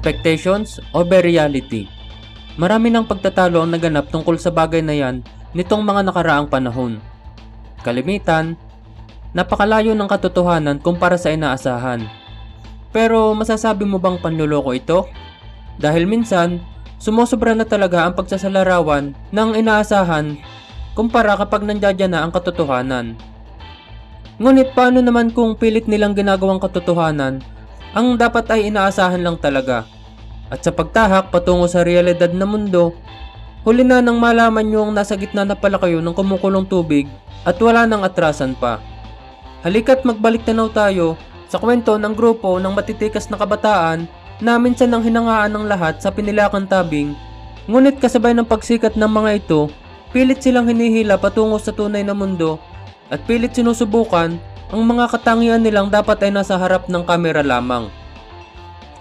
Expectations over reality. Marami ng pagtatalo ang naganap tungkol sa bagay na yan nitong mga nakaraang panahon. Kalimitan, napakalayo ng katotohanan kumpara sa inaasahan. Pero masasabi mo bang panluloko ito? Dahil minsan, sumusobra na talaga ang pagsasalarawan ng inaasahan kumpara kapag nandiyan na ang katotohanan. Ngunit paano naman kung pilit nilang ginagawang katotohanan ang dapat ay inaasahan lang talaga? At sa pagtahak patungo sa realidad na mundo, huli na nang malaman nyo ang nasa gitna na pala kayo ng kumukulong tubig at wala nang atrasan pa. Halika't magbalik tanaw tayo sa kwento ng grupo ng matitikas na kabataan na minsan ang hinangaan ng lahat sa pinilakan tabing, ngunit kasabay ng pagsikat ng mga ito, pilit silang hinihila patungo sa tunay na mundo at pilit sinusubukan ang mga katangian nilang dapat ay nasa harap ng kamera lamang.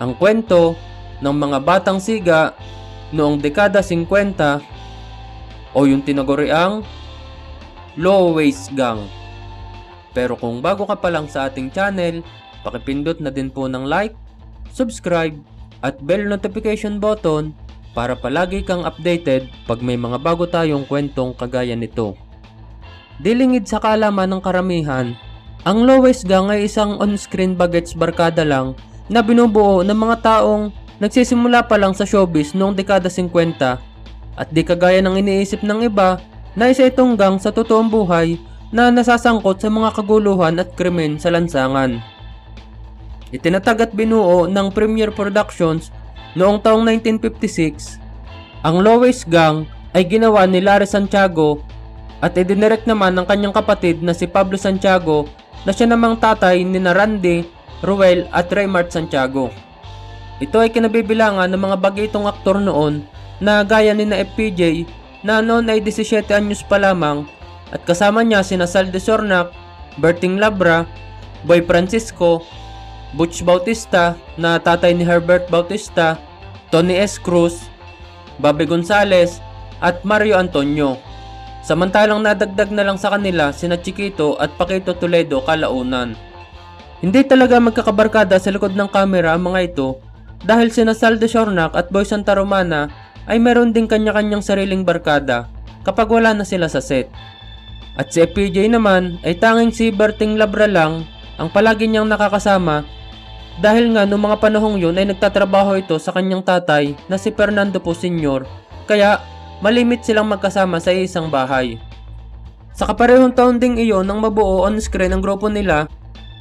Ang kwento ng mga batang siga noong dekada 50 o yung tinaguriang low waist gang. Pero kung bago ka pa lang sa ating channel, pakipindot na din po ng like, subscribe, at bell notification button para palagi kang updated pag may mga bago tayong kwentong kagaya nito. Dilingid sa kalaman ng karamihan, ang lowest gang ay isang on-screen bagets barkada lang na binubuo ng mga taong nagsisimula pa lang sa showbiz noong dekada 50 at di kagaya ng iniisip ng iba na isa itong gang sa totoong buhay na nasasangkot sa mga kaguluhan at krimen sa lansangan. Itinatag at binuo ng Premier Productions noong taong 1956, ang Lowest Gang ay ginawa ni Larry Santiago at idinirect naman ng kanyang kapatid na si Pablo Santiago na siya namang tatay ni na Randy, Ruel at Raymart Santiago. Ito ay kinabibilangan ng mga bagitong aktor noon na gaya ni na FPJ na noon ay 17 anyos pa lamang at kasama niya sina Sal de Sornac, Berting Labra, Boy Francisco, Butch Bautista na tatay ni Herbert Bautista, Tony S. Cruz, Bobby Gonzales at Mario Antonio. Samantalang nadagdag na lang sa kanila sina Chiquito at Paquito Toledo kalaunan. Hindi talaga magkakabarkada sa likod ng kamera ang mga ito dahil sina Sal de Sornac at Boy Santa Romana ay meron din kanya-kanyang sariling barkada kapag wala na sila sa set. At si FPJ naman ay tanging si Berting Labra lang ang palagi niyang nakakasama dahil nga noong mga panahong yun ay nagtatrabaho ito sa kanyang tatay na si Fernando po Sr. Kaya malimit silang magkasama sa isang bahay. Sa kaparehong taon ding iyon nang mabuo on screen ang grupo nila,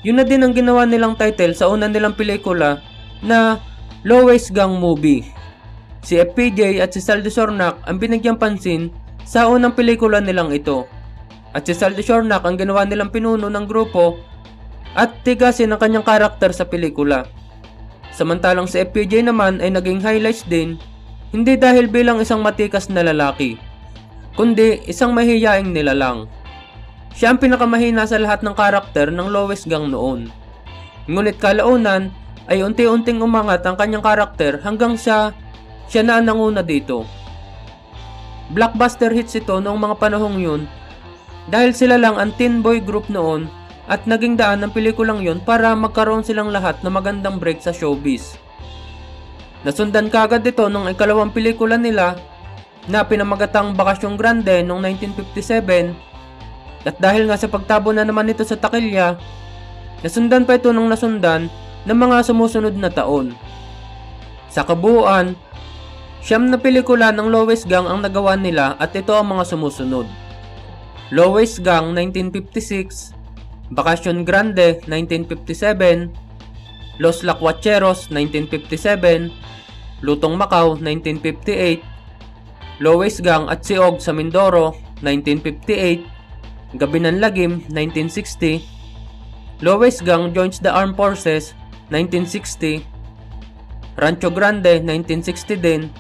yun na din ang ginawa nilang title sa una nilang pelikula na Lowest Gang Movie. Si FPJ at si Sal de Sornac ang binigyang pansin sa unang pelikula nilang ito. At si Sal de Sornac ang ginawa nilang pinuno ng grupo at tigasin ang kanyang karakter sa pelikula. Samantalang si FPJ naman ay naging highlights din hindi dahil bilang isang matikas na lalaki, kundi isang mahihiyaing nilalang. Siya ang pinakamahina sa lahat ng karakter ng lowest gang noon. Ngunit kalaunan ay unti-unting umangat ang kanyang karakter hanggang sa siya na ang nanguna dito. Blockbuster hits ito noong mga panahong yun dahil sila lang ang teen boy group noon at naging daan ng pelikulang yon para magkaroon silang lahat ng magandang break sa showbiz. Nasundan kagad ito nung ikalawang pelikula nila na pinamagatang Bakasyong Grande noong 1957 at dahil nga sa pagtabo na naman ito sa takilya, nasundan pa ito nung nasundan ng mga sumusunod na taon. Sa kabuuan, siyam na pelikula ng Lowest Gang ang nagawa nila at ito ang mga sumusunod. Lowest Gang 1956, Bakasyong Grande 1957, Los Lacuacheros 1957, Lutong Macau 1958, Lowest Gang at Siog sa Mindoro 1958, Gabi ng Lagim 1960, Lowest Gang joins the Armed Forces 1960, Rancho Grande 1960 din,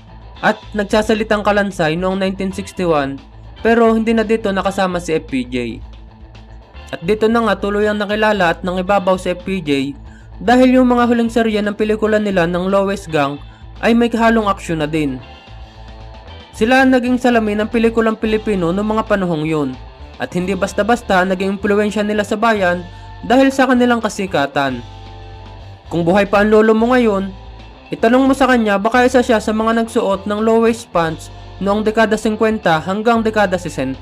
at nagsasalitang kalansay noong 1961 pero hindi na dito nakasama si FPJ. At dito na nga tuloy ang nakilala at nang ibabaw si FPJ dahil yung mga huling serya ng pelikula nila ng Lowest Gang ay may halong aksyon na din. Sila ang naging salamin ng pelikulang Pilipino noong mga panahong yun at hindi basta-basta naging impluensya nila sa bayan dahil sa kanilang kasikatan. Kung buhay pa ang lolo mo ngayon, Itanong mo sa kanya baka isa siya sa mga nagsuot ng low-waist pants noong dekada 50 hanggang dekada 60.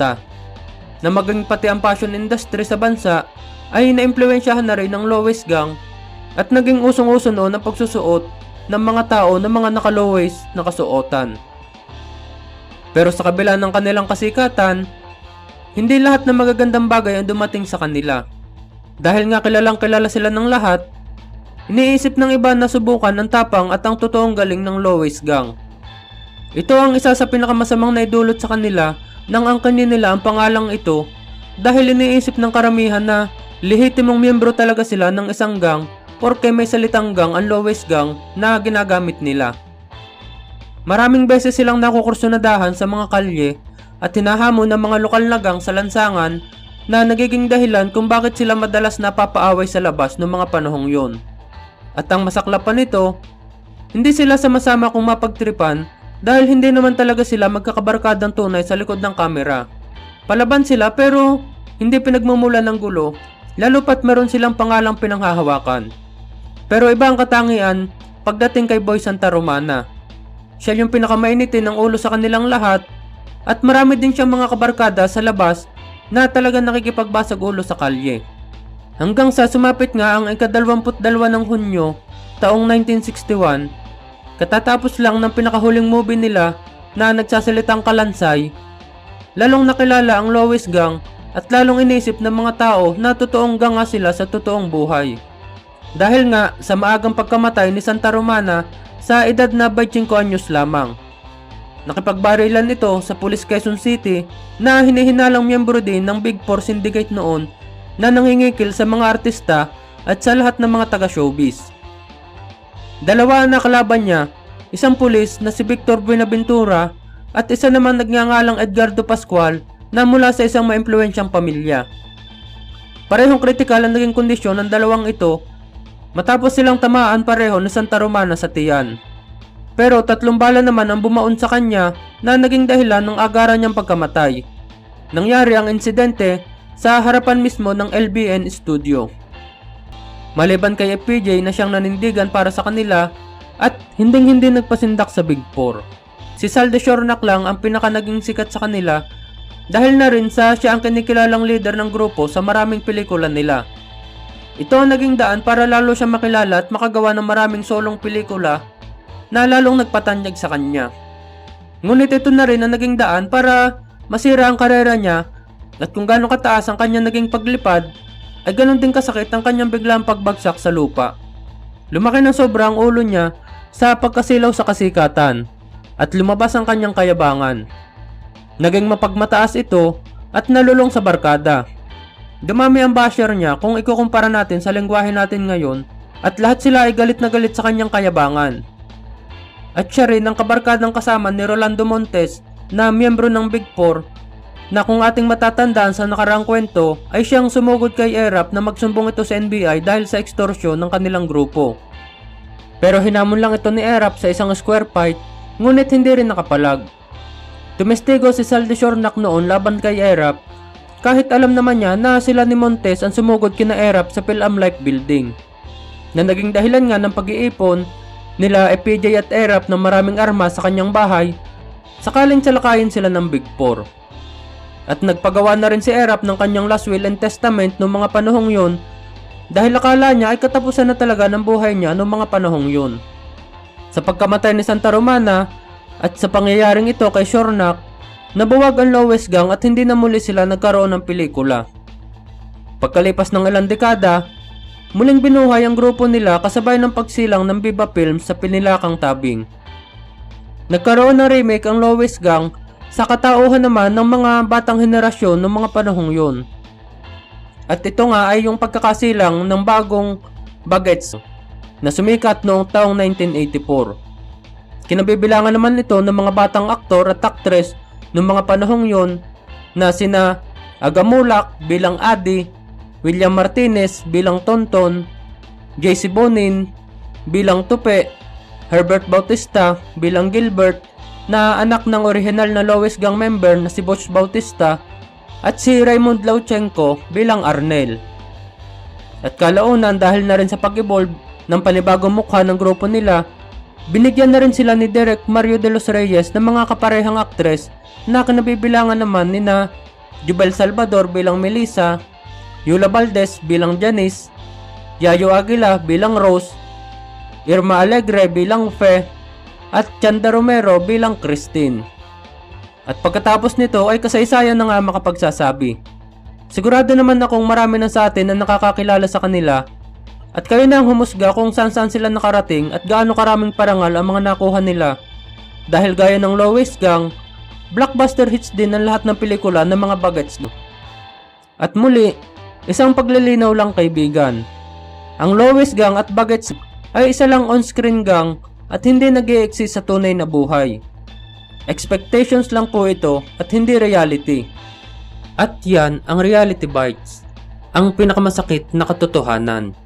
Na maging pati ang fashion industry sa bansa ay naimpluwensyahan na rin ng low-waist gang at naging usong-uso noon ang pagsusuot ng mga tao ng mga naka-low-waist na kasuotan. Pero sa kabila ng kanilang kasikatan, hindi lahat ng magagandang bagay ang dumating sa kanila. Dahil nga kilalang kilala sila ng lahat, iniisip ng iba na subukan ang tapang at ang totoong galing ng Lois Gang. Ito ang isa sa pinakamasamang naidulot sa kanila nang angkanin nila ang pangalang ito dahil iniisip ng karamihan na lehitimong miyembro talaga sila ng isang gang porke may salitang gang ang Lois Gang na ginagamit nila. Maraming beses silang nakukursunadahan sa mga kalye at hinahamon ng mga lokal na gang sa lansangan na nagiging dahilan kung bakit sila madalas napapaaway sa labas noong mga panahong yon. At ang masaklap pa nito, hindi sila sama-sama kung mapagtripan dahil hindi naman talaga sila magkakabarkadang tunay sa likod ng kamera. Palaban sila pero hindi pinagmumula ng gulo lalo pat meron silang pangalang pinanghahawakan. Pero iba ang katangian pagdating kay Boy Santa Romana. Siya yung pinakamainitin ng ulo sa kanilang lahat at marami din siyang mga kabarkada sa labas na talaga nakikipagbasag ulo sa kalye. Hanggang sa sumapit nga ang ikadalawamput-dalawa ng Hunyo taong 1961, katatapos lang ng pinakahuling movie nila na nagsasalitang kalansay, lalong nakilala ang Lois Gang at lalong inisip ng mga tao na totoong ganga sila sa totoong buhay. Dahil nga sa maagang pagkamatay ni Santa Romana sa edad na 25 anyos lamang. Nakipagbarilan ito sa Police Quezon City na hinihinalang miyembro din ng Big Four Syndicate noon na nangingikil sa mga artista at sa lahat ng mga taga-showbiz. Dalawa na kalaban niya, isang pulis na si Victor Buenaventura at isa naman nagngangalang Edgardo Pascual na mula sa isang maimpluwensyang pamilya. Parehong kritikal ang naging kondisyon ng dalawang ito matapos silang tamaan pareho ni Santa Romana sa tiyan. Pero tatlong bala naman ang bumaon sa kanya na naging dahilan ng agaran niyang pagkamatay. Nangyari ang insidente sa harapan mismo ng LBN studio. Maliban kay FPJ na siyang nanindigan para sa kanila at hinding-hindi nagpasindak sa Big Four. Si Sal de Shornak lang ang pinaka naging sikat sa kanila dahil na rin sa siya ang kinikilalang leader ng grupo sa maraming pelikula nila. Ito ang naging daan para lalo siya makilala at makagawa ng maraming solong pelikula na lalong nagpatanyag sa kanya. Ngunit ito na rin ang naging daan para masira ang karera niya at kung gaano kataas ang kanyang naging paglipad ay ganon din kasakit ang kanyang biglang pagbagsak sa lupa. Lumaki ng sobra ang ulo niya sa pagkasilaw sa kasikatan at lumabas ang kanyang kayabangan. Naging mapagmataas ito at nalulong sa barkada. Dumami ang basher niya kung ikukumpara natin sa lengguwahe natin ngayon at lahat sila ay galit na galit sa kanyang kayabangan. At siya rin ang kabarkadang kasama ni Rolando Montes na miyembro ng Big Four na kung ating matatandaan sa nakaraang kwento ay siyang sumugod kay Erap na magsumbong ito sa NBI dahil sa extortion ng kanilang grupo. Pero hinamon lang ito ni Erap sa isang square fight ngunit hindi rin nakapalag. Tumestigo si Sal de Shornak noon laban kay Erap kahit alam naman niya na sila ni Montes ang sumugod kina Erap sa Philam Life Building na naging dahilan nga ng pag-iipon nila FPJ at Erap ng maraming armas sa kanyang bahay sakaling salakayin sila ng Big Four. At nagpagawa na rin si Erap ng kanyang last will and testament noong mga panahong yun dahil akala niya ay katapusan na talaga ng buhay niya noong mga panahong yun. Sa pagkamatay ni Santa Romana at sa pangyayaring ito kay Shornak, nabuwag ang Lowest Gang at hindi na muli sila nagkaroon ng pelikula. Pagkalipas ng ilang dekada, muling binuhay ang grupo nila kasabay ng pagsilang ng Viva Films sa pinilakang tabing. Nagkaroon ng remake ang Lowest Gang sa katauhan naman ng mga batang henerasyon ng mga panahong yun. At ito nga ay yung pagkakasilang ng bagong Bagets na sumikat noong taong 1984. Kinabibilangan naman ito ng mga batang aktor at aktres noong mga panahong yon na sina Agamulak bilang Adi, William Martinez bilang Tonton, JC Bonin bilang Tupe, Herbert Bautista bilang Gilbert na anak ng orihinal na Lois Gang member na si Bosch Bautista at si Raymond Lauchenko bilang Arnel. At kalaunan dahil na rin sa pag-evolve ng panibagong mukha ng grupo nila, Binigyan na rin sila ni Derek Mario de los Reyes ng mga kaparehang aktres na kinabibilangan naman ni na Jubel Salvador bilang Melissa, Yula Valdez bilang Janice, Yayo Aguila bilang Rose, Irma Alegre bilang Fe, at Chanda Romero bilang Christine. At pagkatapos nito ay kasaysayan na nga makapagsasabi. Sigurado naman akong marami na sa atin na nakakakilala sa kanila at kayo na ang humusga kung saan saan sila nakarating at gaano karaming parangal ang mga nakuha nila. Dahil gaya ng Lowest Gang, blockbuster hits din ang lahat ng pelikula ng mga bagets mo. At muli, isang paglilinaw lang kaibigan. Ang Lowest Gang at Bagets ay isa lang on-screen gang at hindi nag exist sa tunay na buhay. Expectations lang po ito at hindi reality. At yan ang Reality Bites, ang pinakamasakit na katotohanan.